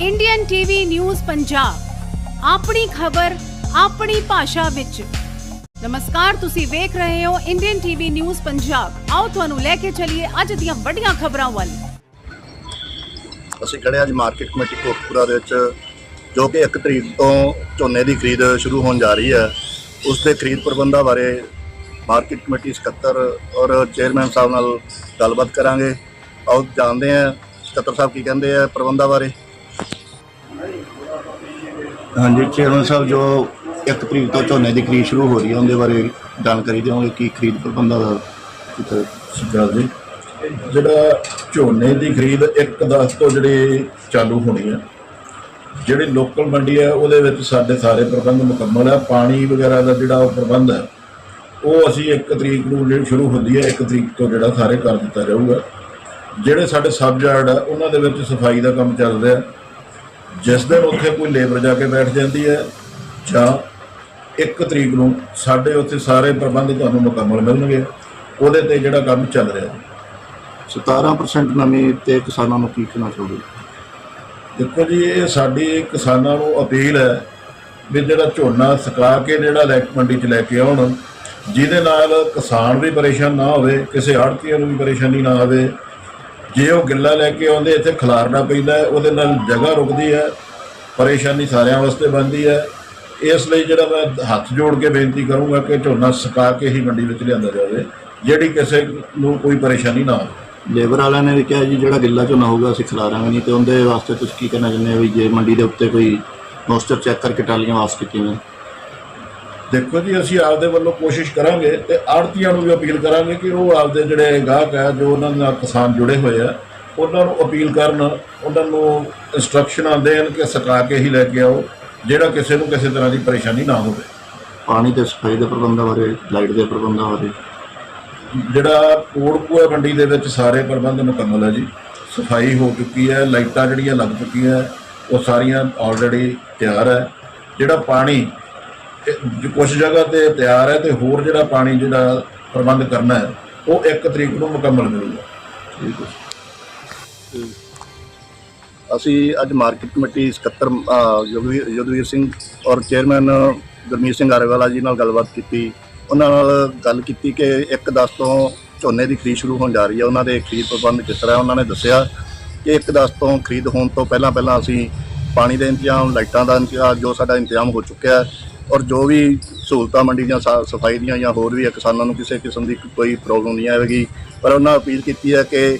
Indian TV news Punjab ਆਪਣੀ ਖਬਰ, ਆਪਣੀ ਭਾਸ਼ਾ ਵਿੱਚ। ਨਮਸਕਾਰ, ਤੁਸੀਂ ਵੇਖ ਰਹੇ ਹੋ ਇੰਡੀਅਨ ਟੀਵੀ ਨਿਊਜ਼ ਪੰਜਾਬ ਆਓ ਤੁਹਾਨੂੰ ਲੈ ਕੇ ਚੱਲੀਏ ਅੱਜ ਦੀਆਂ ਵੱਡੀਆਂ ਖਬਰਾਂ ਵੱਲ। ਅਸੀਂ ਖੜੇ ਅੱਜ ਮਾਰਕੀਟ ਕਮੇਟੀ ਕੋਟਪੁਰਾ ਦੇ ਵਿੱਚ, ਜੋ ਕਿ 1 ਤਰੀਕ ਤੋਂ ਝੋਨੇ ਦੀ ਖਰੀਦ ਸ਼ੁਰੂ ਹੋਣ ਜਾ ਰਹੀ ਹੈ। ਉਸ ਦੇ ਖਰੀਦ ਪ੍ਰਬੰਧਾਂ ਬਾਰੇ ਮਾਰਕੀਟ ਕਮੇਟੀ ਸਕੱਤਰ ਔਰ ਚੇਅਰਮੈਨ ਸਾਹਿਬ ਨਾਲ ਗੱਲਬਾਤ ਕਰਾਂਗੇ। ਆਓ ਜਾਣਦੇ ਹਾਂ ਸਕੱਤਰ ਸਾਹਿਬ ਕੀ ਕਹਿੰਦੇ ਆ ਪ੍ਰਬੰਧਾਂ ਬਾਰੇ। ਹਾਂਜੀ ਚੇਅਰਮੈਨ ਸਾਹਿਬ, ਜੋ ਇੱਕ ਤਰੀਕ ਤੋਂ ਝੋਨੇ ਦੀ ਖਰੀਦ ਸ਼ੁਰੂ ਹੋ ਰਹੀ ਹੈ, ਉਹਦੇ ਬਾਰੇ ਜਾਣਕਾਰੀ ਦਿਓਗੇ ਕੀ ਖਰੀਦ ਪ੍ਰਬੰਧਾਂ ਦਾ ਕੀਤਾ ਸਿਕਲ ਜੀ ਜਿਹੜਾ ਝੋਨੇ ਦੀ ਖਰੀਦ 1-10 ਤੋਂ ਜਿਹੜੇ ਚਾਲੂ ਹੋਣੀ ਹੈ, ਜਿਹੜੀ ਲੋਕਲ ਮੰਡੀ ਹੈ, ਉਹਦੇ ਵਿੱਚ ਸਾਡੇ ਸਾਰੇ ਪ੍ਰਬੰਧ ਮੁਕੰਮਲ ਹੈ। ਪਾਣੀ ਵਗੈਰਾ ਦਾ ਜਿਹੜਾ ਉਹ ਪ੍ਰਬੰਧ ਹੈ, ਉਹ ਅਸੀਂ 1 ਤਰੀਕ ਨੂੰ ਜਿਹੜੀ ਸ਼ੁਰੂ ਹੁੰਦੀ ਹੈ 1 ਤਰੀਕ ਤੋਂ ਜਿਹੜਾ ਸਾਰੇ ਕਰ ਦਿੱਤਾ ਜਾਊਗਾ। ਜਿਹੜੇ ਸਾਡੇ ਸਬ ਯਾਰਡ ਹੈ, ਉਹਨਾਂ ਦੇ ਵਿੱਚ ਸਫ਼ਾਈ ਦਾ ਕੰਮ ਚੱਲ ਰਿਹਾ ਜਿਸ ਦਿਨ ਉੱਥੇ ਕੋਈ ਲੇਬਰ ਜਾ ਕੇ ਬੈਠ ਜਾਂਦੀ ਹੈ ਜਾਂ 1 ਤਰੀਕ ਨੂੰ ਸਾਡੇ ਉੱਥੇ ਸਾਰੇ ਪ੍ਰਬੰਧ ਤੁਹਾਨੂੰ ਮੁਕੰਮਲ ਮਿਲਣਗੇ। ਉਹਦੇ ਤੇ ਜਿਹੜਾ ਕੰਮ ਚੱਲ ਰਿਹਾ। ਹੈ 17% ਨਮੀ ਤੇ ਕਿਸਾਨਾਂ ਨੂੰ ਕੀ ਕਹਿਣਾ ਚਾਹੋਗੇ? ਦੇਖੋ ਜੀ ਇਹ ਸਾਡੀ ਕਿਸਾਨਾਂ ਨੂੰ ਅਪੀਲ ਹੈ ਵੀ ਜਿਹੜਾ ਝੋਨਾ ਸੁਕਾ ਕੇ ਜਿਹੜਾ ਲੈ ਮੰਡੀ 'ਚ ਲੈ ਕੇ ਆਉਣ ਜਿਹਦੇ ਨਾਲ ਕਿਸਾਨ ਵੀ ਪਰੇਸ਼ਾਨ ਨਾ ਹੋਵੇ ਕਿਸੇ ਆੜਤੀਆਂ ਨੂੰ ਵੀ ਪਰੇਸ਼ਾਨੀ ਨਾ ਆਵੇ ਜੇ ਉਹ ਗਿੱਲਾ ਲੈ ਕੇ ਆਉਂਦੇ, ਇੱਥੇ ਖਲਾਰਨਾ ਪੈਂਦਾ ਉਹਦੇ ਨਾਲ ਜਗ੍ਹਾ ਰੁਕਦੀ ਹੈ, ਪਰੇਸ਼ਾਨੀ ਸਾਰਿਆਂ ਵਾਸਤੇ ਬਣਦੀ ਹੈ। ਇਸ ਲਈ ਜਿਹੜਾ ਮੈਂ ਹੱਥ ਜੋੜ ਕੇ ਬੇਨਤੀ ਕਰੂੰਗਾ ਕਿ ਝੋਨਾ ਸੁਕਾ ਕੇ ਹੀ ਮੰਡੀ ਵਿੱਚ ਲਿਆਂਦਾ ਜਾਵੇ, ਜਿਹੜੀ ਕਿਸੇ ਨੂੰ ਕੋਈ ਪਰੇਸ਼ਾਨੀ ਨਾ ਆਵੇ ਲੇਬਰ ਵਾਲਿਆਂ ਨੇ ਵੀ ਕਿਹਾ ਜੀ, ਜਿਹੜਾ ਗਿੱਲਾ ਝੋਨਾ ਹੋਊਗਾ ਅਸੀਂ ਖਿਲਾਰਾਂਗੇ ਨਹੀਂ, ਤੇ ਉਹਦੇ ਵਾਸਤੇ ਤੁਸੀਂ ਕੀ ਕਹਿਣਾ ਚਾਹੁੰਦੇ ਹੋ ਵੀ ਜੇ ਮੰਡੀ ਦੇ ਉੱਤੇ ਕੋਈ ਮੋਸਟਰ ਚੈੱਕ ਕਰਕੇ ਟਾਲੀਆਂ ਵਾਸ ਕੀਤੀਆਂ ਦੇਖੋ ਜੀ ਅਸੀਂ ਆਪਦੇ ਵੱਲੋਂ ਕੋਸ਼ਿਸ਼ ਕਰਾਂਗੇ ਤੇ ਆੜਤੀਆਂ ਨੂੰ ਵੀ ਅਪੀਲ ਕਰਾਂਗੇ ਕਿ ਉਹ ਆਪਦੇ ਜਿਹੜੇ ਗਾਹਕ ਹੈ ਜੋ ਉਹਨਾਂ ਨਾਲ ਕਿਸਾਨ ਜੁੜੇ ਹੋਏ ਆ ਉਹਨਾਂ ਨੂੰ ਅਪੀਲ ਕਰਨ ਉਹਨਾਂ ਨੂੰ ਇਨਸਟਰਕਸ਼ਨਾਂ ਦੇਣ ਕਿ ਸੁਕਾ ਕੇ ਹੀ ਲੈ ਕੇ ਆਓ ਜਿਹੜਾ ਕਿਸੇ ਨੂੰ ਕਿਸੇ ਤਰ੍ਹਾਂ ਦੀ ਪਰੇਸ਼ਾਨੀ ਨਾ ਹੋਵੇ। ਪਾਣੀ ਤੇ ਸਫ਼ਾਈ ਦੇ ਪ੍ਰਬੰਧਾਂ ਬਾਰੇ ਲਾਈਟ ਦੇ ਪ੍ਰਬੰਧਾਂ ਬਾਰੇ। ਜਿਹੜਾ ਕੋੜਕੂਆ ਮੰਡੀ ਦੇ ਵਿੱਚ ਸਾਰੇ ਪ੍ਰਬੰਧ ਮੁਕੰਮਲ ਹੈ ਜੀ। ਸਫ਼ਾਈ ਹੋ ਚੁੱਕੀ ਹੈ ਲਾਈਟਾਂ ਜਿਹੜੀਆਂ ਲੱਗ ਚੁੱਕੀਆਂ ਉਹ ਸਾਰੀਆਂ ਆਲਰੇਡੀ ਤਿਆਰ ਹੈ। ਜਿਹੜਾ ਪਾਣੀ ਕੁਝ ਜਗ੍ਹਾ ਤੇ ਤਿਆਰ ਹੈ ਤੇ ਹੋਰ ਜਿਹੜਾ ਪਾਣੀ ਜਿਹੜਾ ਪ੍ਰਬੰਧ ਕਰਨਾ ਹੈ ਉਹ 1 ਤਰੀਕ ਨੂੰ ਮੁਕੰਮਲ ਮਿਲੂਗਾ। ਠੀਕ ਅਸੀਂ ਅੱਜ ਮਾਰਕੀਟ ਕਮੇਟੀ ਸਕੱਤਰ ਅਹ, ਯੁਧਵੀਰ ਸਿੰਘ ਔਰ ਚੇਅਰਮੈਨ ਗੁਰਮੀਤ ਸਿੰਘ ਆਰੇਵਾਲਾ ਜੀ ਨਾਲ ਗੱਲਬਾਤ ਕੀਤੀ। ਉਹਨਾਂ ਨਾਲ ਗੱਲ ਕੀਤੀ ਕਿ 1-10 ਤੋਂ ਝੋਨੇ ਦੀ ਖਰੀਦ ਸ਼ੁਰੂ ਹੋਣ ਜਾ ਰਹੀ ਹੈ। ਉਹਨਾਂ ਦੇ ਖਰੀਦ ਪ੍ਰਬੰਧ ਕਿਸ ਤਰ੍ਹਾਂ ਉਹਨਾਂ ਨੇ ਦੱਸਿਆ ਕਿ 1-10 ਤੋਂ ਖਰੀਦ ਹੋਣ ਤੋਂ ਪਹਿਲਾਂ ਪਹਿਲਾਂ ਅਸੀਂ ਪਾਣੀ ਦੇ ਇੰਤਜ਼ਾਮ ਲਾਈਟਾਂ ਦਾ ਇੰਤਜ਼ਾਮ ਜੋ ਸਾਡਾ ਇੰਤਜ਼ਾਮ ਹੋ ਚੁੱਕਿਆ ਔਰ ਜੋ ਵੀ ਸਹੂਲਤਾਂ ਮੰਡੀ ਦੀਆਂ ਸਾ- ਸਫ਼ਾਈ ਦੀਆਂ ਜਾਂ ਹੋਰ ਵੀ ਹੈ ਕਿਸਾਨਾਂ ਨੂੰ ਕਿਸੇ ਕਿਸਮ ਦੀ ਕੋਈ ਪ੍ਰੋਬਲਮ ਨਹੀਂ ਆਵੇਗੀ। ਪਰ ਉਹਨਾਂ ਅਪੀਲ ਕੀਤੀ ਹੈ ਕਿ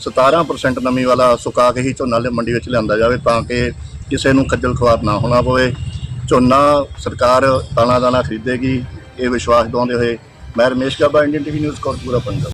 17% ਨਮੀ ਵਾਲਾ ਸੁਕਾ ਕੇ ਹੀ ਝੋਨਾ ਲਿਆ- ਮੰਡੀ ਵਿੱਚ ਲਿਆਂਦਾ ਜਾਵੇ ਤਾਂ ਕਿ ਕਿਸੇ ਨੂੰ ਖੱਜਲ ਖਵਾਰ ਨਾ ਹੋਣਾ ਪਵੇ। ਝੋਨਾ ਸਰਕਾਰ ਦਾਣਾ ਦਾਣਾ ਖਰੀਦੇਗੀ, ਇਹ ਵਿਸ਼ਵਾਸ ਦਿਵਾਉਂਦੇ ਹੋਏ। ਮੈਂ Ramesh Gaba, Indian TV news Kotkapura Punjab.